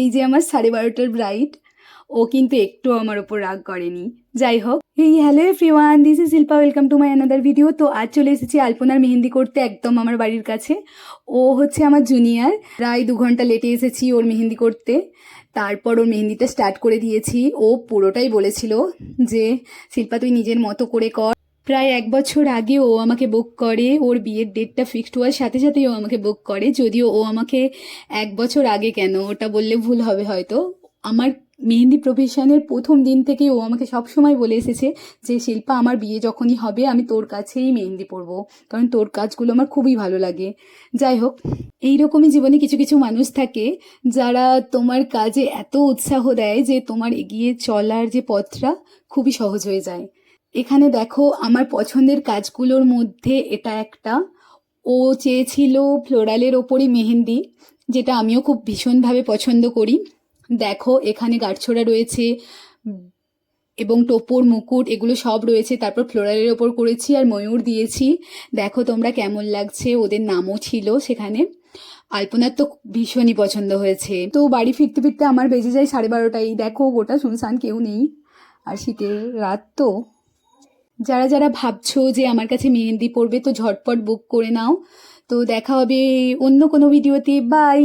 এই যে আমার সাড়ে বারোটার ব্রাইট, ও কিন্তু একটু আমার ওপর রাগ করেনি। যাই হোক। এই hello everyone this is Shilpa welcome to my another video তো আজ চলে এসেছি আলপনার মেহেন্দি করতে একদম আমার বাড়ির কাছে। ও হচ্ছে আমার জুনিয়র প্রায় দু ঘণ্টা লেটে এসেছি ওর মেহেন্দি করতে। তারপর ওর মেহেন্দিটা স্টার্ট করে দিয়েছি। ও পুরোটাই বলেছিল যে, শিল্পা, তুই নিজের মতো করে কর। প্রায় এক বছর আগে ও আমাকে বুক করে, ওর বিয়ের ডেটটা ফিক্সড হওয়ার সাথে সাথেই ও আমাকে বুক করে, যদিও ও আমাকে এক বছর আগে কেন, ওটা বললে ভুল হবে হয়তো। আমার মেহেন্দি প্রফেশনের প্রথম দিন থেকেই ও আমাকে সব সময় বলে এসেছে যে, শিল্পা, আমার বিয়ে যখনই হবে, আমি তোর কাছেই মেহেন্দি পরবো। কারণ তোর কাজগুলো আমার খুবই ভালো লাগে। যাই হোক, এইরকমই জীবনে কিছু কিছু মানুষ থাকে যারা তোমার কাজে এত উৎসাহ দেয় যে, তোমার এগিয়ে চলার যে পথটা খুবই সহজ হয়ে যায়। এখানে দেখো আমার পছন্দের কাজগুলোর মধ্যে এটা একটা। ও চেয়েছিল ফ্লোরালের ওপরই মেহেন্দি, যেটা আমিও খুব ভীষণভাবে পছন্দ করি। দেখো এখানে গাঁটছড়া রয়েছে এবং টোপর, মুকুট এগুলো সব রয়েছে। তারপর ফ্লোরালের ওপর করেছি আর ময়ূর দিয়েছি। দেখো তোমরা কেমন লাগছে, ওদের নামও ছিল সেখানে। আলপনার তো ভীষণই পছন্দ হয়েছে। তো বাড়ি ফিরতে ফিরতে আমার বেজে যায় সাড়ে বারোটাই দেখো গোটা শুনশান কেউ নেই। আর শীতের রাত তো। যারা যারা ভাবছ যে আমার কাছে মেহেন্দি পড়বে তো ঝটপট বুক করে নাও। তো দেখা হবে অন্য কোনো ভিডিওতে বাই